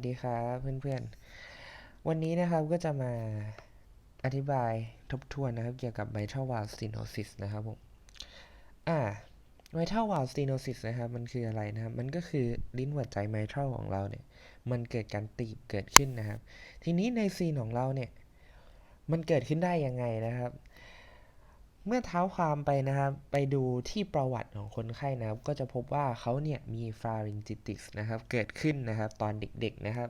สวัสดีครับเพื่อนๆ วันนี้นะครับก็จะมาอธิบายทบทวนนะครับ เกี่ยวกับ mitral valve stenosis นะครับผม อ่า mitral valve stenosis นะครับ มันคืออะไรนะครับ มันก็คือลิ้นหัวใจ mitral ของเราเนี่ย มันเกิดการตีบเกิดขึ้นนะครับ ทีนี้ในซีนของเราเนี่ย มันเกิดขึ้นได้ยังไงนะครับ เมื่อเท้าความไปนะครับไปดูที่ประวัติของคนไข้นะครับ ก็จะพบว่าเขาเนี่ยมี pharyngitis นะครับเกิดขึ้นนะครับตอนเด็กๆนะครับ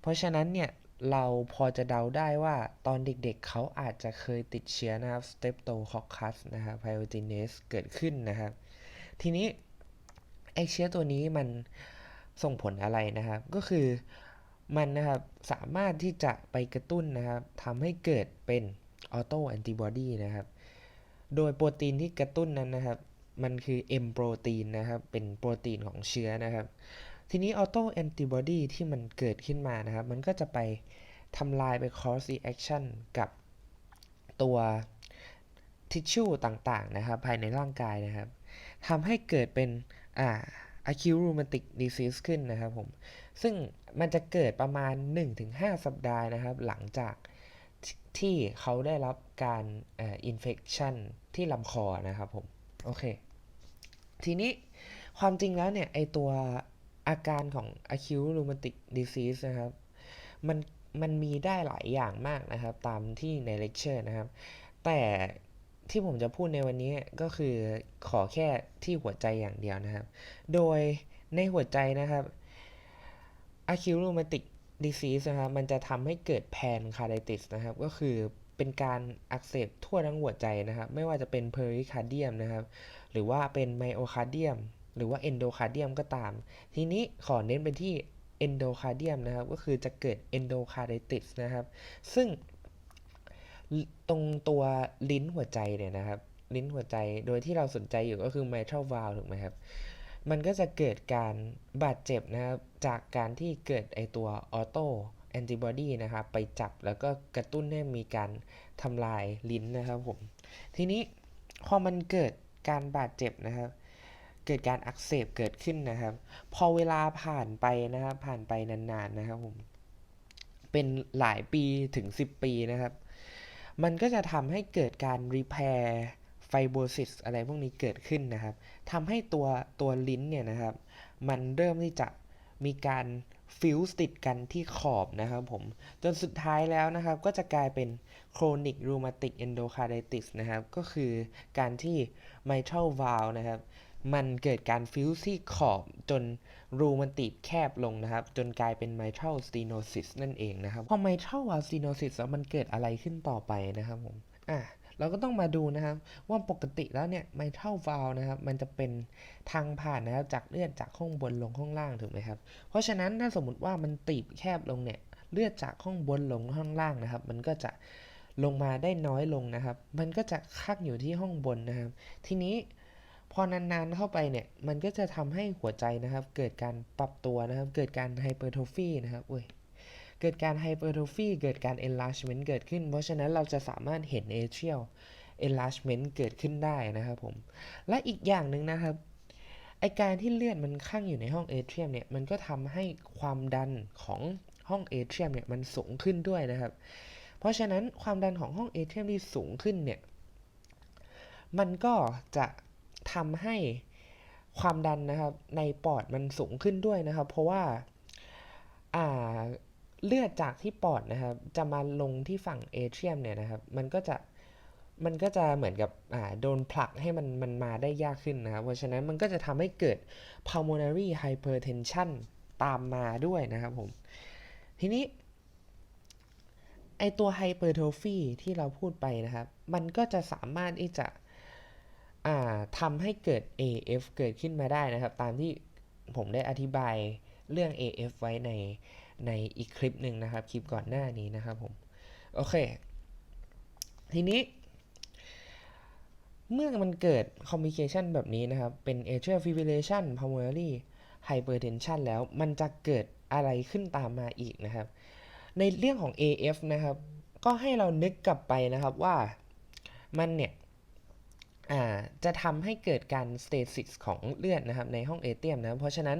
เพราะฉะนั้นเนี่ยเราพอจะเดาได้ว่าตอนเด็กๆเขาอาจจะเคยติดเชื้อนะครับ streptococcus นะครับ pyogenes เกิดขึ้นนะครับ ทีนี้ไอเชื้อตัวนี้มันส่งผลอะไรนะครับ ก็คือมันนะครับสามารถที่จะไปกระตุ้นนะครับทำให้เกิดเป็นออโตแอนติบอดีนะครับ โดยโปรตีนที่กระตุ้นนั้นนะครับ มันคือ M โปรตีนนะครับ เป็นโปรตีนของเชื้อนะครับ ทีนี้ออโตแอนติบอดีที่มันเกิดขึ้นมานะครับ มันก็จะไปทำลายไป cross reaction กับตัวทิชชู่ต่างๆนะครับ ภายในร่างกายนะครับทำให้เกิดเป็นอ่า acute rheumatic disease ขึ้นนะครับผม ซึ่งมันจะเกิดประมาณ 1-5 สัปดาห์นะครับ หลังจาก ที่เขาได้รับการเอ่อ infection ที่ลำคอนะครับผม โอเค ทีนี้ความจริงแล้วเนี่ย ไอตัวอาการของ acute rheumatic disease นะครับ มันมันมีได้หลายอย่างมากนะครับ ตามที่ในเลคเชอร์นะครับ แต่ที่ผมจะพูดในวันนี้ก็คือขอแค่ที่หัวใจอย่างเดียวนะครับ โดยในหัวใจนะครับ acute rheumatic disease นะครับมันจะทำให้เกิด pancreatitis นะครับ ก็คือเป็นการอักเสบทั่วทั้งหัวใจนะครับ ไม่ว่าจะเป็น pericardium นะครับ หรือว่าเป็น myocardium หรือว่า endocardium ก็ตาม ทีนี้ขอเน้นไปที่ endocardium นะครับ ก็คือจะเกิด endocarditis นะครับ ซึ่งตรงตัวลิ้นหัวใจเนี่ยนะครับ ลิ้นหัวใจโดยที่เราสนใจอยู่ก็คือ mitral valve ถูกไหมครับ มันก็จะเกิดการบาดเจ็บนะครับ จากการที่เกิดไอตัวออโตแอนติบอดีนะครับไปจับแล้วก็กระตุ้นให้มีการทำลายลิ้นนะครับผม ทีนี้พอมันเกิดการบาดเจ็บนะครับ เกิดการอักเสบเกิดขึ้นนะครับ พอเวลาผ่านไปนะครับผ่านไปนานๆนะครับผมเป็นหลายปีถึง 10 ปีนะครับ มันก็จะทำให้เกิดการรีแพร์ ฟโบซิสอะไรพวกนี้เกิดขึ้นนะครับทำให้ตัวตัวลิ้นเนี่ยนะครับ มันเริ่มที่จะมีการฟิวส์ติดกันที่ขอบนะครับผม จนสุดท้ายแล้วนะครับ ก็จะกลายเป็น chronic rheumatic endocarditis นะครับ ก็คือการที่ mitral valve นะครับ มันเกิดการฟิวส์ที่ขอบจนรูมันติดแคบลงนะครับ จนกลายเป็น mitral stenosis นั่นเองนะครับ พอ mitral valve stenosis แล้วมันเกิดอะไรขึ้นต่อไปนะครับผม อะ เราก็ต้องมาดูนะครับ ว่าปกติแล้วเนี่ย mitral valve นะครับ มันจะเป็นทางผ่านนะครับจากเลือดจากข้างบนลงข้างล่างถูกไหมครับ เพราะฉะนั้นถ้าสมมติว่ามันตีบแคบลงเนี่ยเลือดจากข้างบนลงข้างล่างนะครับ มันก็จะลงมาได้น้อยลงนะครับ มันก็จะคักอยู่ที่ห้องบนนะครับ ทีนี้พอนานๆเข้าไปเนี่ยมันก็จะทำให้หัวใจนะครับ เกิดการปรับตัวนะครับ เกิดการไฮเปอร์โทฟีนะครับอุ้ย เกิดการไฮเปอร์โทฟีเกิดการ enlargement เกิดขึ้น เพราะฉะนั้นเราจะสามารถเห็น atrial enlargement เกิดขึ้นได้นะครับผม และอีกอย่างหนึ่งนะครับไอการที่เลือดมันข้างอยู่ในห้องเอเทียมเนี่ยมันก็ทำให้ความดันของห้องเอเทียมเนี่ยมันสูงขึ้นด้วยนะครับ เพราะฉะนั้นความดันของห้องเอเทียมที่สูงขึ้นเนี่ยมันก็จะทำให้ความดันนะครับในปอดมันสูงขึ้นด้วยนะครับ เพราะว่าอ่า เลือดจากที่ปอดนะครับจะมาลงที่ฝั่งเอเทียมเนี่ยนะครับ มันก็จะมันก็จะเหมือนกับอ่าโดนผลักให้มันมันมาได้ยากขึ้นนะครับ เพราะฉะนั้นมันก็จะทำให้เกิด pulmonary hypertension ตามมาด้วยนะครับผม ทีนี้ไอตัว hypertrophy ที่เราพูดไปนะครับ มันก็จะสามารถที่จะทำให้เกิด AF เกิดขึ้นมาได้นะครับ ตามที่ผมได้อธิบายเรื่อง AF ไว้ใน ในอีกคลิปหนึ่งนะครับ คลิปก่อนหน้านี้นะครับผม โอเค ทีนี้ เมื่อมันเกิด complication แบบนี้นะครับ เป็น atrial fibrillation pulmonary hypertension แล้วมันจะเกิดอะไรขึ้นตามมาอีกนะครับ ในเรื่องของ AF นะครับ ก็ให้เรานึกกลับไปนะครับว่ามันเนี่ยจะทำให้เกิดการ stasis ของเลือดนะครับในห้องเอเทียมนะ เพราะฉะนั้น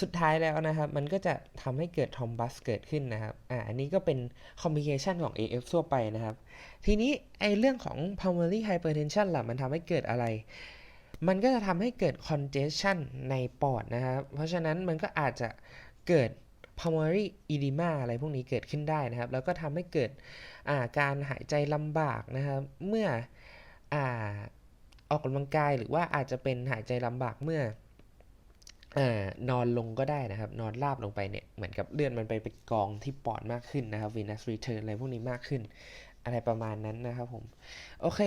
สุดท้ายแล้วนะครับ มันก็จะทำให้เกิดทอมบัสเกิดขึ้นนะครับ อ่า อันนี้ก็เป็นคอม p ิ c a t ชันของ AF ทั่วไปนะครับ ทีนี้ไอเรื่องของ pulmonary hypertension ล่ะ มันทำให้เกิดอะไร มันก็จะทำให้เกิด congestion ในปอดนะครับ เพราะฉะนั้นมันก็อาจจะเกิด pulmonary edema อะไรพวกนี้เกิดขึ้นได้นะครับ แล้วก็ทำให้เกิดอ่าการหายใจลำบากนะครับ เมื่ออ่าออกกำลังกายหรือว่าอาจจะเป็นหายใจลำบากเมื่อ อ่านอนลงก็ได้นะครับ นอนราบลงไปเนี่ย เหมือนกับเลือดมันไปไปกองที่ปอดมากขึ้นนะครับ venous return อะไรพวกนี้มากขึ้น อะไรประมาณนั้นนะครับผม โอเค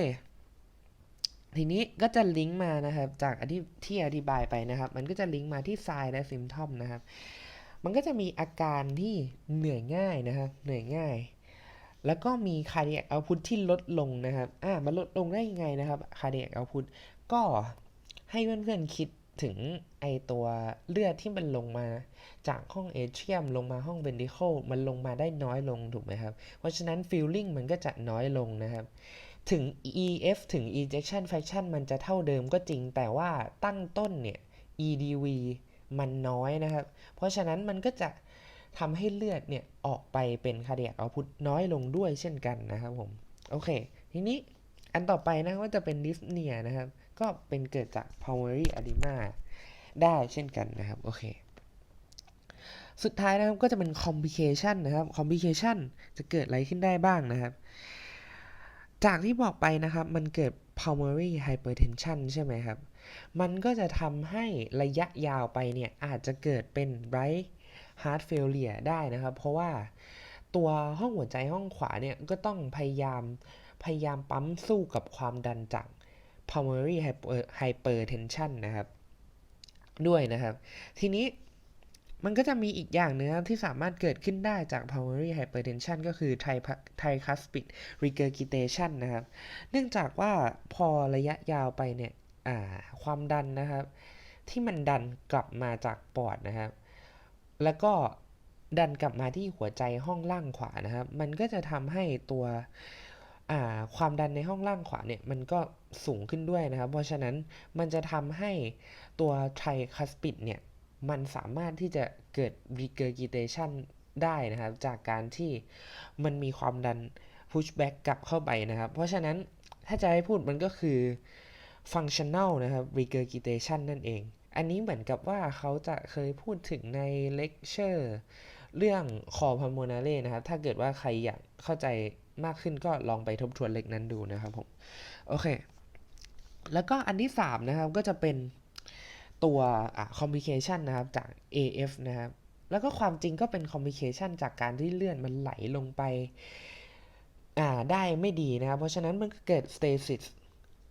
ทีนี้ก็จะลิงก์มานะครับ จากอที่อธิบายไปนะครับ มันก็จะลิงก์มาที่ sign และ symptom นะครับ มันก็จะมีอาการที่เหนื่อยง่ายนะครับ เหนื่อยง่าย แล้วก็มี cardiac output ที่ลดลงนะครับ อ่า มันลดลงได้ยังไงนะครับ cardiac output ก็ให้เพื่อนๆคิด ถึงไอตัวเลือดที่มันลงมาจากห้องเอเทียมลงมาห้องเวนดิเคิลมันลงมาได้น้อยลงถูกไหมครับ เพราะฉะนั้น feeling มันก็จะน้อยลงนะครับ ถึง EF ถึง ejection fraction มันจะเท่าเดิมก็จริง แต่ว่าตั้งต้นเนี่ย EDV มันน้อยนะครับ เพราะฉะนั้นมันก็จะทำให้เลือดเนี่ยออกไปเป็น cardiac output น้อยลงด้วยเช่นกันนะครับผม โอเค ทีนี้อันต่อไปนะว่าจะเป็น dyspnea นะครับ ก็เป็นเกิดจาก pulmonary edema ได้เช่นกันนะครับ โอเค สุดท้ายนะครับก็จะเป็น complication นะครับ complication จะเกิดอะไรขึ้นได้บ้างนะครับ จากที่บอกไปนะครับ มันเกิด pulmonary hypertension ใช่ไหมครับ มันก็จะทำให้ระยะยาวไปเนี่ย อาจจะเกิดเป็น right heart failure ได้นะครับ เพราะว่าตัวห้องหัวใจห้องขวาเนี่ย ก็ต้องพยายามพยายามปั๊มสู้กับความดันจาก pulmonary hypertension นะครับ ด้วยนะครับ ทีนี้มันก็จะมีอีกอย่างหนึงที่สามารถเกิดขึ้นได้จาก pulmonary hypertension ก็คือ tricuspid regurgitation นะครับ เนื่องจากว่าพอระยะยาวไปเนี่ยความดันนะครับ ที่มันดันกลับมาจากปอดนะครับ แล้วก็ดันกลับมาที่หัวใจห้องล่างขวานะครับ มันก็จะทำให้ตัว ความดันในห้องล่างขวาเนี่ยมันก็สูงขึ้นด้วยนะครับ เพราะฉะนั้นมันจะทำให้ตัว tricuspid เนี่ยมันสามารถที่จะเกิด regurgitation ได้นะครับ จากการที่มันมีความดัน push back กลับเข้าไปนะครับ เพราะฉะนั้นถ้าจะให้พูดมันก็คือ functional นะครับ regurgitation นั่นเอง อันนี้เหมือนกับว่าเขาจะเคยพูดถึงในเลคเชอร์เรื่อง core pulmonale นะครับ ถ้าเกิดว่าใครอยากเข้าใจ มากขึ้นก็ลองไปทบทวนเลคนั้นดูนะครับผมโอเค แล้วก็อันที่ 3 นะครับก็จะเป็นตัวคอะ complication นะครับจาก AF นะครับแล้วก็ความจริงก็เป็น complication จากการที่เลือดมันไหลลงไปอ่าได้ไม่ดีนะครับ เพราะฉะนั้นมันก็เกิด stasis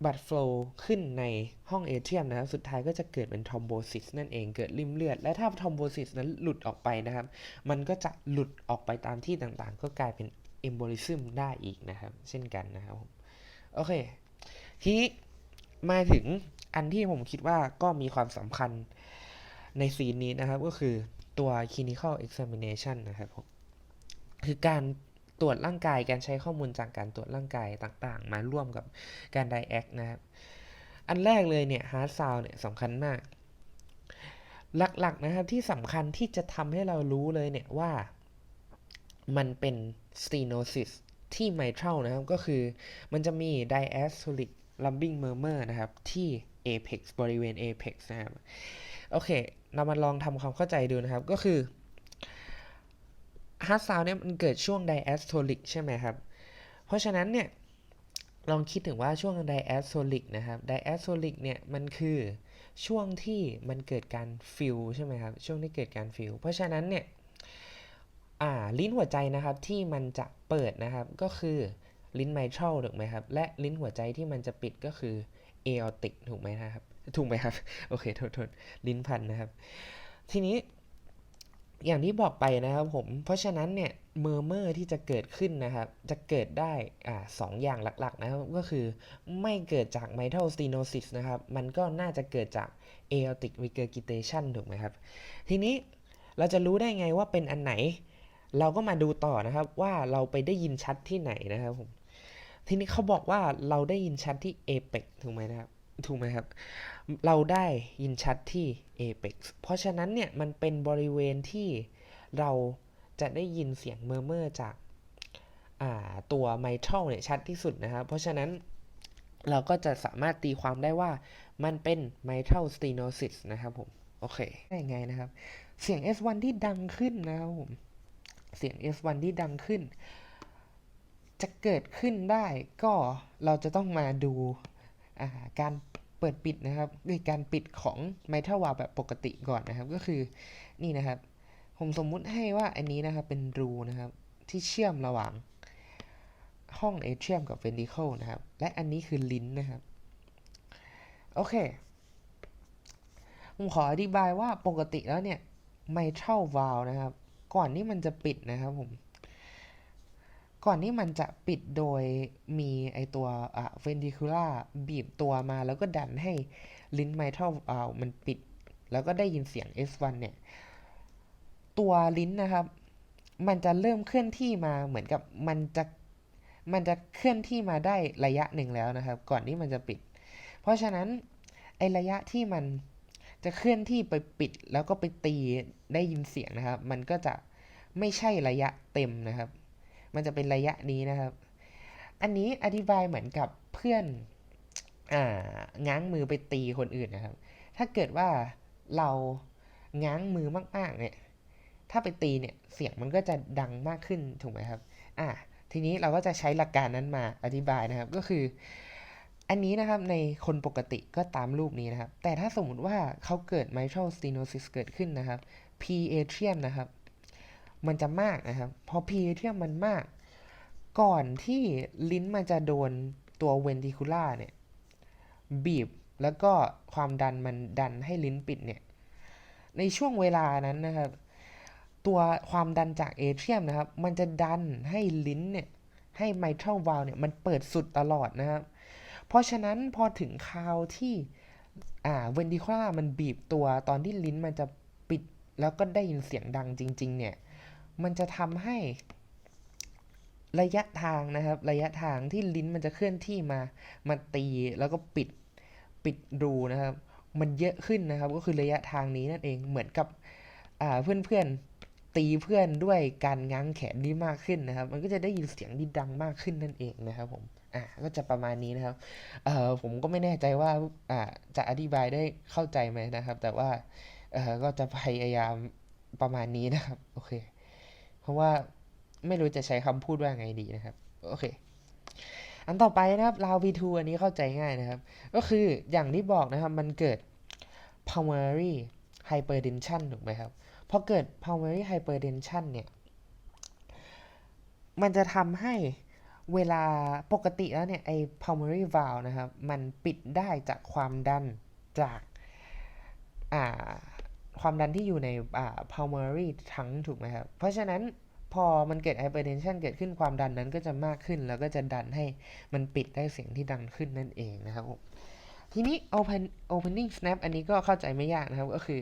blood flow ขึ้นในห้องเอเทียมนะครับ สุดท้ายก็จะเกิดเป็น thrombosis นั่นเองเกิดริมเลือด และถ้า thrombosis นั้นหลุดออกไปนะครับ มันก็จะหลุดออกไปตามที่ต่างๆ ก็กลายเป็น embolism ได้อีกนะครับ เช่นกันนะครับผมโอเค ทีนี้มาถึงอันที่ผมคิดว่าก็มีความสำคัญในซีนนี้นะครับ ก็คือตัว clinical examination นะครับผมคือการตรวจร่างกายการใช้ข้อมูลจากการตรวจร่างกายต่างๆ มาร่วมกับการไดแอคนะครับ อันแรกเลยเนี่ย hard sound เนี่ยสำคัญมาก หลักๆนะครับที่สำคัญที่จะทำให้เรารู้เลยเนี่ยว่ามันเป็น stenosis ที่ mitral นะครับ ก็คือมันจะมี diastolic lumbing murmur นะครับ ที่ apex บริเวณ apex นะครับ โอเค เรามาลองทำความเข้าใจดูนะครับ ก็คือ hard sound เนี่ยมันเกิดช่วง diastolic ใช่ไหมครับ เพราะฉะนั้นเนี่ย ลองคิดถึงว่าช่วง diastolic นะครับ diastolic เนี่ย มันคือช่วงที่มันเกิดการฟิลใช่ไหมครับ ช่วงที่เกิดการฟิลเพราะฉะนั้นเนี่ย อ่าลิ้นหัวใจนะครับที่มันจะเปิดนะครับก็คือลิ้นไมเทลถูกไหมครับ และลิ้นหัวใจที่มันจะปิดก็คือเออติกถูกไหมนะครับ ถูกไหมครับ โอเคโทษโทษลิ้นพันนะครับ ทีนี้อย่างที่บอกไปนะครับผม เพราะฉะนั้นเนี่ยเมอร์เมอร์ที่จะเกิดขึ้นนะครับ จะเกิดได้อ่าสองอย่างหลักๆนะครับ ก็คือไม่เกิดจาก mitral stenosis นะครับ มันก็น่าจะเกิดจาก aortic regurgitation ถูกไหมครับ ทีนี้เราจะรู้ได้ไงว่าเป็นอันไหน เราก็มาดูต่อนะครับว่าเราไปได้ยินชัดที่ไหนนะครับผมทีนี้เขาบอกว่าเราได้ยินชัดที่ apex ถูกไหมนะครับถูกไหมครับ เราได้ยินชัดที่ apex เพราะฉะนั้นเนี่ยมันเป็นบริเวณที่เราจะได้ยินเสียงเมอร์เมอร์จากาตัวไมทัลเนี่ยชัดที่สุดนะครับ เพราะฉะนั้นเราก็จะสามารถตีความได้ว่ามันเป็น mitral stenosis นะครับผม โอเค ได้ไงนะครับ เสียง S1 ที่ดังขึ้นนะครับผม เสียง S1 ที่ดังขึ้น จะเกิดขึ้นได้ก็เราจะต้องมาดูาการเปิดปิดนะครับด้วยการปิดของไมทัลวาลแบบปกติก่อนนะครับ ก็คือนี่นะครับ ผมสมมุติให้ว่าอันนี้นะครับเป็นรูนะครับที่เชื่อมระหว่างห้องเอเทียมกับเวนติเคิลนะครับ และอันนี้คือลิ้นนะครับ โอเค ผมขออธิบายว่าปกติแล้วเนี่ยไมทัลวาลนะครับ ก่อนที่มันจะปิดนะครับผม ก่อนที่มันจะปิดโดยมีไอตัวอะเวนติคูล่าบีบตัวมาแล้วก็ดันให้ลิ้นไมทัลวาลมันปิด แล้วก็ได้ยินเสียง S1 เนี่ย ตัวลิ้นนะครับ มันจะเริ่มเคลื่อนที่มาเหมือนกับมันจะมันจะเคลื่อนที่มาได้ระยะหนึ่งแล้วนะครับ ก่อนที่มันจะปิด เพราะฉะนั้นไอระยะที่มัน จะเคลื่อนที่ไปปิดแล้วก็ไปตีได้ยินเสียงนะครับ มันก็จะไม่ใช่ระยะเต็มนะครับ มันจะเป็นระยะนี้นะครับ อันนี้อธิบายเหมือนกับเพื่อนอ่าง้างมือไปตีคนอื่นนะครับ ถ้าเกิดว่าเราง้างมือมากๆเนี่ย ถ้าไปตีเนี่ยเสียงมันก็จะดังมากขึ้นถูกไหมครับ อ่าทีนี้เราก็จะใช้หลักการนั้นมาอธิบายนะครับ ก็คือ อันนี้นะครับในคนปกติก็ตามรูปนี้นะครับ แต่ถ้าสมมุติว่าเขาเกิด mitral stenosis เกิดขึ้นนะครับ P atrium นะครับ มันจะมากนะครับ พอ P atrium มันมาก ก่อนที่ลิ้นมันจะโดนตัว ventricula เนี่ย บีบแล้วก็ความดันมันดันให้ลิ้นปิดเนี่ย ในช่วงเวลานั้นนะครับ ตัวความดันจากเอเทียมนะครับ มันจะดันให้ลิ้นเนี่ย ให้ไมทรัลวาลเนี่ย มันเปิดสุดตลอดนะครับ เพราะฉะนั้นพอถึงคราวที่อ่าเวนดิค l ามันบีบตัวตอนที่ลิ้นมันจะปิดแล้วก็ได้ยินเสียงดังจริง ๆ เนี่ย มันจะทำให้ระยะทางนะครับ ระยะทางที่ลิ้นมันจะเคลื่อนที่มามาตีแล้วก็ปิดปิดรูนะครับ มันเยอะขึ้นนะครับ ก็คือระยะทางนี้นั่นเองเหมือนกับอ่าเพื่อนๆตีเพื่อนด้วยการง้างแขนที่มากขึ้นนะครับ มันก็จะได้ยินเสียงที่ดังมากขึ้นนั่นเองนะครับผม อ่าก็จะประมาณนี้นะครับเอ่อผมก็ไม่แน่ใจว่าอ่าจะอธิบายได้เข้าใจไหมนะครับ แต่ว่าเอ่อก็จะพยายามประมาณนี้นะครับ โอเค เพราะว่าไม่รู้จะใช้คำพูดว่าไงดีนะครับ โอเค อันต่อไปนะครับราว V2 อันนี้เข้าใจง่ายนะครับ ก็คืออย่างที่บอกนะครับมันเกิด pulmonary hypertension ถูกไหมครับพอเกิด pulmonary hypertension เนี่ย มันจะทำให้ เวลาปกติแล้วเนี่ยไอ้ pulmonary valve นะครับ มันปิดได้จากความดันจากอ่าความดันที่อยู่ในอ่า pulmonary trunk ถูกไหมครับ เพราะฉะนั้นพอมันเกิด hypertension เกิดขึ้นความดันนั้นก็จะมากขึ้น แล้วก็จะดันให้มันปิดได้เสียงที่ดังขึ้นนั่นเองนะครับ ทีนี้ open opening snap อันนี้ก็เข้าใจไม่ยากนะครับ ก็คือ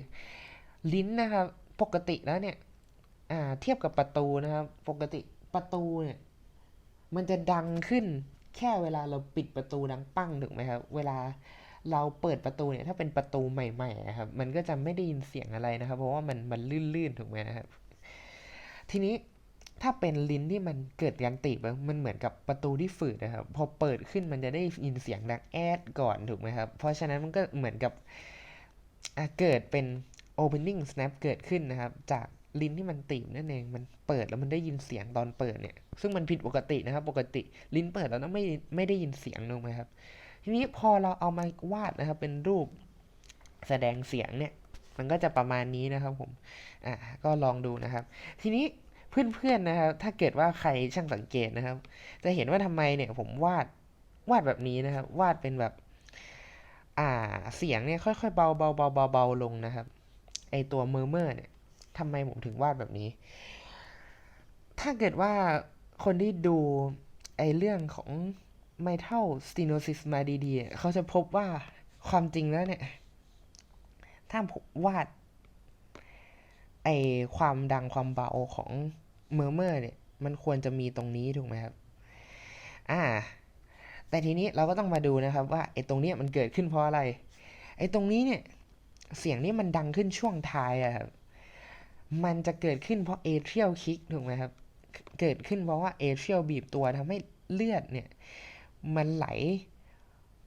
ลิ้นนะครับ ปกติแล้วเนี่ยอ่าเทียบกับประตูนะครับ ปกติประตูเนี่ย มันจะดังขึ้นแค่เวลาเราปิดประตูดังปั้งถูกไหมครับ เวลาเราเปิดประตูเนี่ยถ้าเป็นประตูใหม่ๆนะครับ มันก็จะไม่ได้ยินเสียงอะไรนะครับ เพราะว่ามันมันลื่นๆถูกไหมนะครับ ทีนี้ถ้าเป็นลิ้นที่มันเกิดการตีบมันเหมือนกับประตูที่ฝืดนะครับ พอเปิดขึ้นมันจะได้ยินเสียงดังแอดก่อนถูกไหมครับ เพราะฉะนั้นมันก็เหมือนกับเกิดเป็น opening snap เกิดขึ้นนะครับ จากลิ้นที่มันตีบนั่นเอง มันเปิดแล้วมันได้ยินเสียงตอนเปิดเนี่ย ซึ่งมันผิดปกตินะครับ ปกติลิ้นเปิดแล้วนะไม่ไม่ได้ยินเสียงถูกไหมครับ ทีนี้พอเราเอามาวาดนะครับ เป็นรูปแสดงเสียงเนี่ย มันก็จะประมาณนี้นะครับผม อะก็ลองดูนะครับ ทีนี้เพื่อนๆนะครับ ถ้าเกิดว่าใครช่างสังเกตนะครับ จะเห็นว่าทำไมเนี่ยผมวาดวาดแบบนี้นะครับ วาดเป็นแบบ อ่า เสียงเนี่ยค่อยๆเบาเบาเบาเบาเบาลงนะครับ ไอตัวเมอร์เมอร์เนี่ยทำไมผมถึงวาดแบบนี้ ถ้าเกิดว่าคนที่ดูไอเรื่องของ metal stenosis มาดีๆเขาจะพบว่าความจริงแล้วเนี่ย ถ้าผมวาด ไอความดังความเบาของเมอร์เมอร์เนี่ย มันควรจะมีตรงนี้ถูกไหมครับ อ่า แต่ทีนี้เราก็ต้องมาดูนะครับว่าไอตรงนี้มันเกิดขึ้นเพราะอะไร ไอตรงนี้เนี่ย เสียงนี้มันดังขึ้นช่วงท้ายอะครับ มันจะเกิดขึ้นเพราะเอเทรียลคิกถูกไหมครับ เกิดขึ้นเพราะว่าเอเทรียลบีบตัวทำให้เลือดเนี่ย มันไหล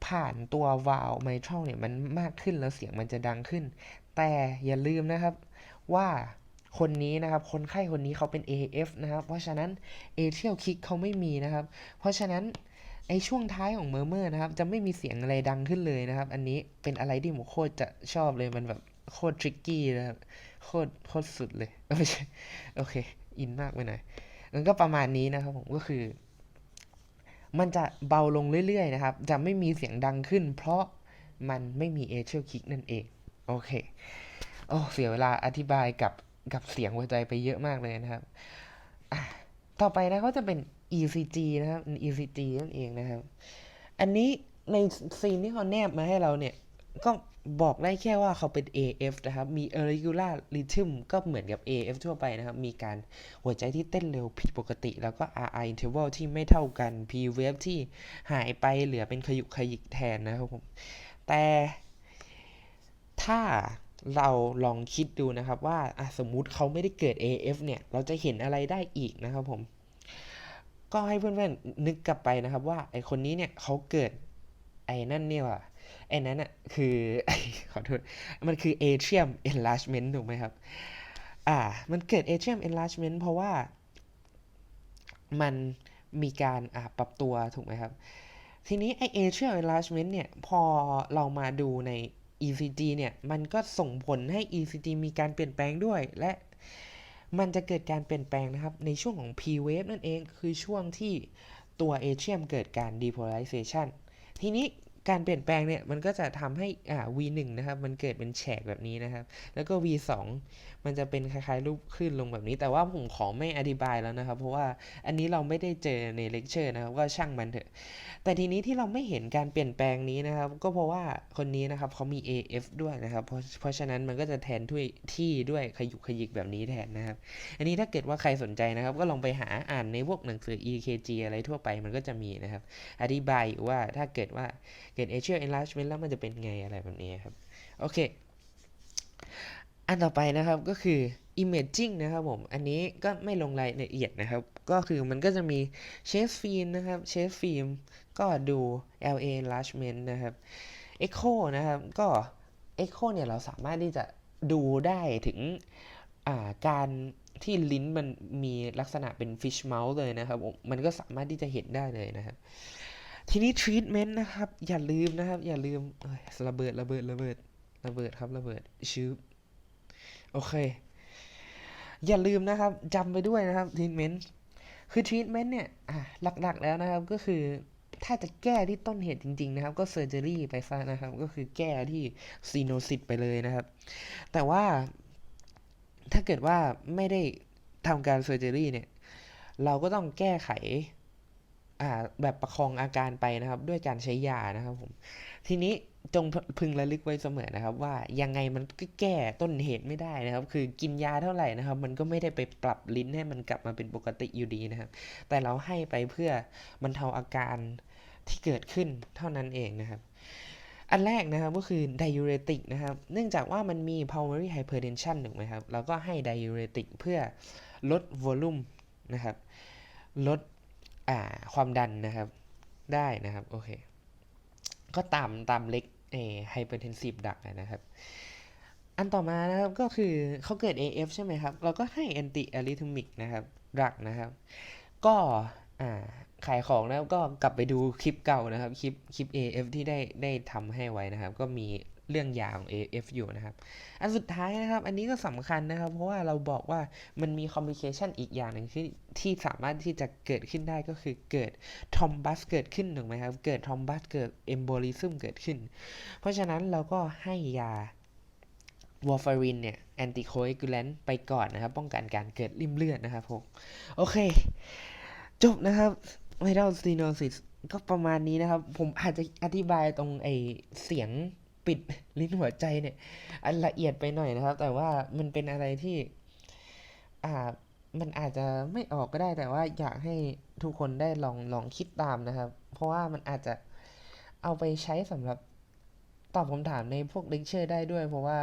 ผ่านตัววาล์วไมทรัลเนี่ยมันมากขึ้นแล้วเสียงมันจะดังขึ้น แต่อย่าลืมนะครับว่าคนนี้นะครับ คนไข้คนนี้เขาเป็น AF นะครับ เพราะฉะนั้น a t r i a l kick เขาไม่มีนะครับ เพราะฉะนั้น ไอช่วงท้ายของเมอร์เมอร์นะครับ จะไม่มีเสียงอะไรดังขึ้นเลยนะครับ อันนี้เป็นอะไรที่ผมโคตรจะชอบเลยมันแบบโคตรทริกกี้นะครับโคตรโคตรสุดเลยไม่ใช่โอเค อินมากไปหน่อยมันก็ประมาณนี้นะครับผมก็คือ มันจะเบาลงเรื่อยๆนะครับ จะไม่มีเสียงดังขึ้น เพราะมันไม่มี a t r i a l kick นั่นเองโอเคโอ้เสียเวลาอธิบายกับกับเสียงหัวใจไปเยอะมากเลยนะครับ ต่อไปนะก็จะเป็น ECG นะครับ ECG นั่นเองนะครับ อันนี้ในซีนที่เขาแนบมาให้เราเนี่ย ก็บอกได้แค่ว่าเขาเป็น AF นะครับ มี irregular rhythm ก็เหมือนกับ AF ทั่วไปนะครับ มีการหัวใจที่เต้นเร็วผิดปกติ แล้วก็ RI interval ที่ไม่เท่ากัน P wave ที่หายไปเหลือเป็นขยุกขยิกแทนนะครับผม แต่ถ้าเราลองคิดดูนะครับว่าสมมุติเขาไม่ได้เกิด AF เนี่ย เราจะเห็นอะไรได้อีกนะครับผม ก็ให้เพื่อนๆนึกกลับไปนะครับ ว่าไอคนนี้เนี่ยเขาเกิดไอ้นั่นเนี่ยว่ะไอ้นั้นอะคือขอโทษมันคือ atrium enlargement ถูกไหมครับ อ่า มันเกิด atrium enlargement เพราะว่ามันมีการอ่าปรับตัวถูกไหมครับ ทีนี้ไอ atrial enlargement เนี่ย พอเรามาดูใน ECG เนี่ย มันก็ส่งผลให้ ECG มีการเปลี่ยนแปลงด้วย และ มันจะเกิดการเปลี่ยนแปลงนะครับ ในช่วงของ P wave นั่นเองคือช่วงที่ตัว atrium เกิดการ depolarization ทีนี้การเปลี่ยนแปลงเนี่ยมันก็จะทำให้อ่า V1 นะครับ มันเกิดเป็นแฉกแบบนี้นะครับ แล้วก็ V2 มันจะเป็นคล้ายๆรูปขึ้นลงแบบนี้ แต่ว่าผมขอไม่อธิบายแล้วนะครับ เพราะว่าอันนี้เราไม่ได้เจอในเลคเชอร์นะครับก็ช่างมันเถอะ แต่ทีนี้ที่เราไม่เห็นการเปลี่ยนแปลงนี้นะครับ ก็เพราะว่าคนนี้นะครับเขามี AF ด้วยนะครับ เพราะเพราะฉะนั้นมันก็จะแทนถ้วยที่ด้วยขยุกขยิกแบบนี้แทนนะครับ อันนี้ถ้าเกิดว่าใครสนใจนะครับ ก็ลองไปหาอ่านในพวกหนังสือ EKG อะไรทั่วไปมันก็จะมีนะครับ อธิบายว่าถ้าเกิดว่าเกิด atrial enlargement แล้วมันจะเป็นไงอะไรแบบนี้ครับ โอเค อันต่อไปนะครับก็คือ imaging นะครับผม อันนี้ก็ไม่ลงรายละเอียดนะครับ ก็คือมันก็จะมี chest film นะครับ chest film ก็ดู LA enlargement นะครับ echo นะครับ ก็ echo เนี่ยเราสามารถที่จะดูได้ถึงาการที่ลิ้นมันมีลักษณะเป็น fish mouth เลยนะครับผมมันก็สามารถที่จะเห็นได้เลยนะครับ ทีนี้ treatment นะครับ อย่าลืมนะครับ อย่าลืมเอ้ยระเบิดระเบิดระเบิดระเบิดครับระเบิดชืบ โอเค อย่าลืมนะครับจำไปด้วยนะครับ treatment คือ treatment เนี่ยหลักๆแล้วนะครับก็คือถ้าจะแก้ที่ต้นเหตุจริงๆนะครับ ก็เซอร์เจอรี่ไปซะนะครับ ก็คือแก้ที่ซีโนซิตไปเลยนะครับ แต่ว่าถ้าเกิดว่าไม่ได้ทำการเซอร์เจอรี่เนี่ย เราก็ต้องแก้ไข แบบประคองอาการไปนะครับ ด้วยการใช้ยานะครับผมทีนี้จงพึงระลึกไว้เสมอนะครับ ว่ายังไงมันก็แก้ต้นเหตุไม่ได้นะครับ คือกินยาเท่าไหร่นะครับ มันก็ไม่ได้ไปปรับลิ้นให้มันกลับมาเป็นปกติอยู่ดีนะครับ แต่เราให้ไปเพื่อบรรเทาอาการที่เกิดขึ้นเท่านั้นเองนะครับ อันแรกนะครับก็คือ diuretic นะครับ เนื่องจากว่ามันมี pulmonary hypertension ถูกไหมครับเราก็ให้ diuretic เพื่อลด volume นะครับลด อ่าความดันนะครับได้นะครับ โอเค ก็ตามตามเล็กเอ hypertensive ดักนะครับ อันต่อมานะครับก็คือเขาเกิด AF ใช่ไหมครับ เราก็ให้ anti arrhythmic นะครับดักนะครับ ก็อ่าขายของแล้วก็กลับไปดูคลิปเก่านะครับ คลิปคลิป AF ที่ได้ได้ทำให้ไว้นะครับ ก็มี เรื่องยาของ AF อยู่นะครับ อันสุดท้ายนะครับ อันนี้ก็สำคัญนะครับ เพราะว่าเราบอกว่ามันมีคอมพลิเคชันอีกอย่างหนึ่งที่ที่สามารถที่จะเกิดขึ้นได้ก็คือเกิดทอมบัสเกิดขึ้นถูกไหมครับ เกิดทอมบัสเกิดเอมโบลิซึมเกิดขึ้น เพราะฉะนั้นเราก็ให้ยาวอร์ฟารินเนี่ยแอนติโคเอกูแลนไปก่อนนะครับ ป้องกันการเกิดริ่มเลือดนะครับผมโอเค จบนะครับไ i ด a l stenosis ก็ประมาณนี้นะครับ ผมอาจจะอธิบายตรงไอเสียง ปิดลิ้นหัวใจเนี่ย อันละเอียดไปหน่อยนะครับ แต่ว่ามันเป็นอะไรที่ อ่า มันอาจจะไม่ออกก็ได้ แต่ว่าอยากให้ทุกคนได้ลองลองคิดตามนะครับ เพราะว่ามันอาจจะเอาไปใช้สำหรับตอบคำถามในพวกเลคเชอร์ได้ด้วย เพราะว่า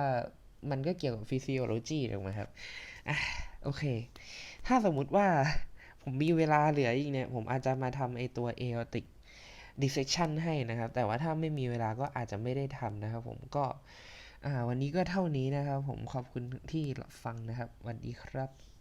มันก็เกี่ยวกับฟิสิโอโลจีถูกไหมครับอะโอเค ถ้าสมมุติว่าผมมีเวลาเหลืออีกเนี่ย ผมอาจจะมาทำไอตัวเออติก ดิเซชันให้นะครับ แต่ว่าถ้าไม่มีเวลาก็อาจจะไม่ได้ทำนะครับ ผมก็วันนี้ก็เท่านี้นะครับ ผมขอบคุณที่ฟังนะครับสวัสดีครับ